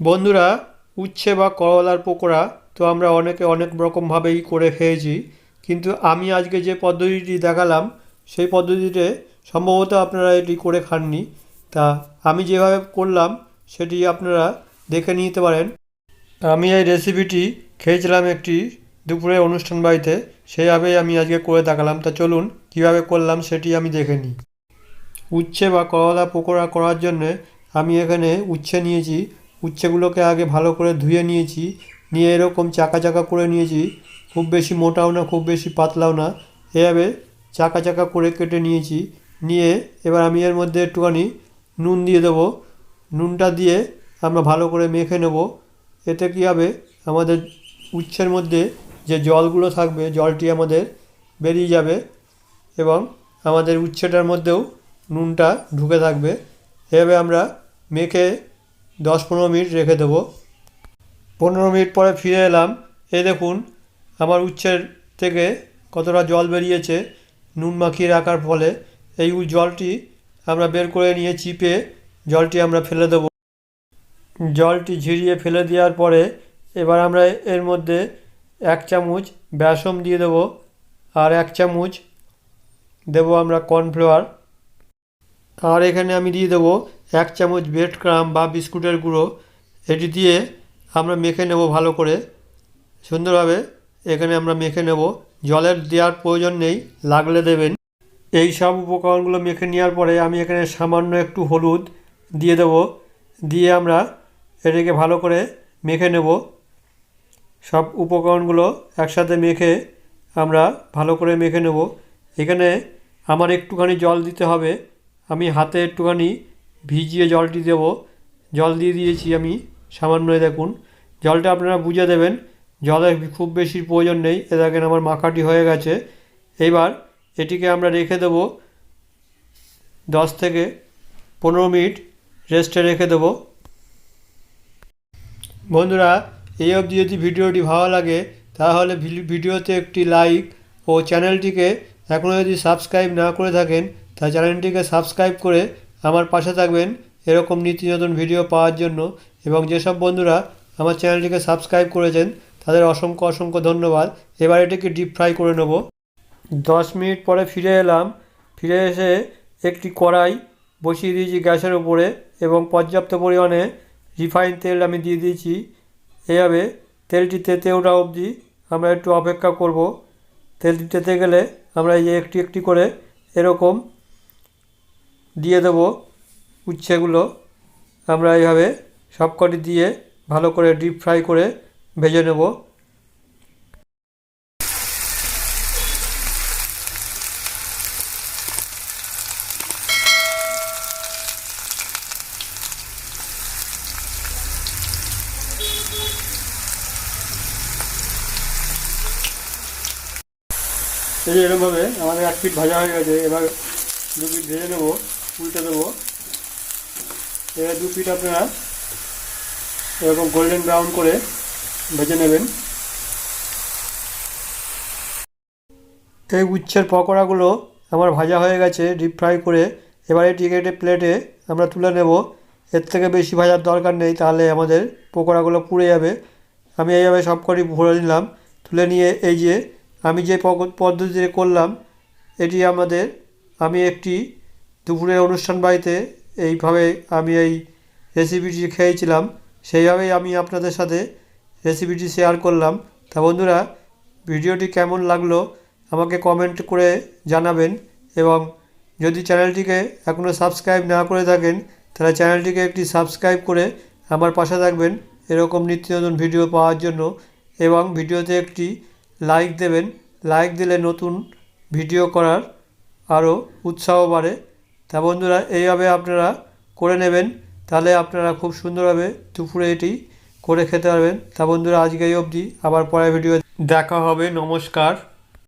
বন্ধুরা, উচ্ছে বা করলার পকোড়া তো আমরা অনেকে অনেক রকমভাবেই করে খেয়েছি, কিন্তু আমি আজকে যে পদ্ধতিটি দেখালাম, সেই পদ্ধতিতে সম্ভবত আপনারা এটি করে খাননি। তা আমি যেভাবে করলাম, সেটি আপনারা দেখে নিতে পারেন। আমি এই রেসিপিটি খেয়েছিলাম একটি দুপুরে অনুষ্ঠান বাড়িতে, সেইভাবেই আমি আজকে করে দেখালাম। তা চলুন, কীভাবে করলাম সেটি আমি দেখে নিই। উচ্ছে বা করলা পকোড়া করার জন্যে আমি এখানে উচ্ছে নিয়েছি উচ্ছেগুলোকে আগে ভালো করে ধুয়ে নিয়েছি, নিয়ে এরকম চাকা চাকা করে নিয়েছি, খুব বেশি মোটাও না, খুব বেশি পাতলাও না। এভাবে চাকা চাকা করে কেটে নিয়েছি, নিয়ে এবার আমি এর মধ্যে একটুখানি নুন দিয়ে দেবো। নুনটা দিয়ে আমরা ভালো করে মেখে নেব। এতে কী হবে? আমাদের উচ্ছের মধ্যে যে জলগুলো থাকবে, জলটি আমাদের বেরিয়ে যাবে এবং আমাদের উচ্ছেটার মধ্যেও নুনটা ঢুকে থাকবে। এভাবে আমরা মেখে দশ পনেরো মিনিট রেখে দেবো। পনেরো মিনিট পরে ফিরে এলাম। এই দেখুন, আমার উচ্ছের থেকে কতটা জল বেরিয়েছে, নুন মাখিয়ে রাখার ফলে। এই জলটি আমরা বের করে নিয়ে চিপে জলটি আমরা ফেলে দেবো। জলটি ঝিরিয়ে ফেলে দেওয়ার পরে এবার আমরা এর মধ্যে এক চামচ বেসম দিয়ে দেবো। আর এক চামচ দেবো আমরা কর্নফ্লাওয়ার। আর এখানে আমি দিয়ে দেবো এক চামচ ব্রেড ক্রাম বা বিস্কুটের গুঁড়ো। এটি দিয়ে আমরা মেখে নেব ভালো করে। সুন্দরভাবে এখানে আমরা মেখে নেব। জলের দেওয়ার প্রয়োজন নেই, লাগলে দেবেন। এই সব উপকরণগুলো মেখে নেওয়ার পরে আমি এখানে সামান্য একটু হলুদ দিয়ে দেবো। দিয়ে আমরা এটাকে ভালো করে মেখে নেব। সব উপকরণগুলো একসাথে মেখে আমরা ভালো করে মেখে নেব। এখানে আমার একটুখানি জল দিতে হবে। আমি হাতে একটুখানি ভিজিয়ে জলটি দেব। জল দিয়ে দিয়েছি আমি, সামান্য দেখুন। জলটা আপনারা বুঝে দেবেন, জলের খুব বেশি প্রয়োজন নেই। এ দেখেন আমার মাখাটি হয়ে গেছে। এবার এটিকে আমরা রেখে দেবো। দশ থেকে পনেরো মিনিট রেস্টে রেখে দেবো। বন্ধুরা, এই অবধি যদি ভিডিওটি ভালো লাগে, তাহলে ভিডিওতে একটি লাইক ও চ্যানেলটিকে এখনও যদি সাবস্ক্রাইব না করে থাকেন তা চ্যানেলটিকে সাবস্ক্রাইব করে আমার পাশে থাকবেন। এরকম নীতি নতুন ভিডিও পাওয়ার জন্য এবং যেসব বন্ধুরা আমার চ্যানেলটিকে সাবস্ক্রাইব করেছেন, তাদের অসংখ্য অসংখ্য ধন্যবাদ। এবার এটিকে ডিপ ফ্রাই করে নেব। দশ মিনিট পরে ফিরে এলাম। ফিরে এসে একটি কড়াই বসিয়ে দিয়েছি গ্যাসের উপরে এবং পর্যাপ্ত পরিমাণে রিফাইন তেল আমি দিয়ে দিয়েছি। এভাবে তেলটি তেতে ওঠা অবধি আমরা একটু অপেক্ষা করব। তেলটি তেতে গেলে আমরা এই একটি একটি করে এরকম দিয়ে দেব উচ্ছেগুলো। আমরা এইভাবে সবকটি দিয়ে ভালো করে ডিপ ফ্রাই করে ভেজে নেব। এই যে এরকমভাবে আমাদের এক পিঠ ভাজা হয়ে গেছে, এবার দু পিঠ ভেজে নেব। উল্টে দেবো। এবার দু পিঠ আপনারা এরকম গোল্ডেন ব্রাউন করে ভেজে নেবেন। এই উচ্ছের পকোড়াগুলো আমার ভাজা হয়ে গেছে ডিপ ফ্রাই করে। এবার এটিকে একটি প্লেটে আমরা তুলে নেব। এর থেকে বেশি ভাজার দরকার নেই, তাহলে আমাদের পকোড়াগুলো পুড়ে যাবে। আমি এইভাবে সব কটি ভরে নিলাম। তুলে নিয়ে এই যে আমি যে পদ্ধতিতে করলাম, এটি আমাদের আমি একটি দুপুরের অনুষ্ঠান বাড়িতে এইভাবে আমি এই রেসিপিটি খেয়েছিলাম, সেইভাবেই আমি আপনাদের সাথে রেসিপিটি শেয়ার করলাম। তা বন্ধুরা, ভিডিওটি কেমন লাগল আমাকে কমেন্ট করে জানাবেন এবং যদি চ্যানেলটিকে এখনও সাবস্ক্রাইব না করে থাকেন, তাহলে চ্যানেলটিকে একটি সাবস্ক্রাইব করে আমার পাশে থাকবেন এরকম নিত্য নতুন ভিডিও পাওয়ার জন্য এবং ভিডিওতে একটি লাইক দেবেন। লাইক দিলে নতুন ভিডিও করার আরও উৎসাহ বাড়ে। তা বন্ধুরা, এইভাবে আপনারা করে নেবেন। তাহলে আপনারা খুব সুন্দরভাবে দুপুরে এটি করে খেতে পারবেন। তা বন্ধুরা, আজকে এই অবধি। আবার পরের ভিডিও দেখা হবে। নমস্কার।